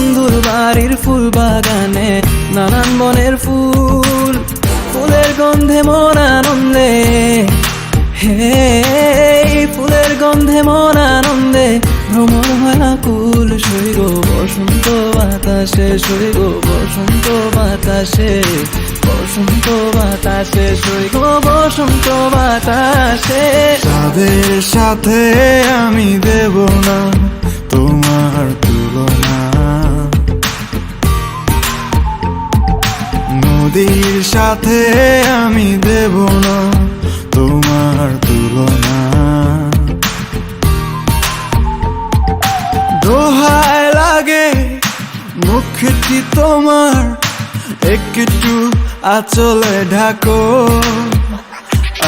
বন্ধুর বাড়ির ফুল বাগানে, নানান বনের ফুল, ফুলের গন্ধে মন আনন্দে। হে, ফুলের গন্ধে মন আনন্দে, ভ্রমণ হয় কুল সৈগ বসন্ত বাতাসে সৈগ বসন্ত বাতাসে বসন্ত বাতাসে সৈগ বসন্ত বাতাসে। তাদের সাথে আমি দেব না, তোমার সাথে আমি দেব না তোমার তুলনা। দোহায় লাগে মুখটি তোমার, একটু আচলে ঢাকো।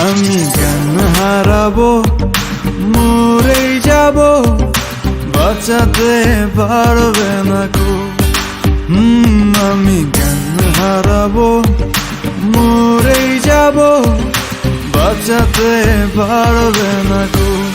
আমি জ্ঞান হারাবো, মরেই যাব, বাঁচাতে পারবে না কো আমি জ্ঞান হারাবো যাব বাঁচাতে পারবে না কো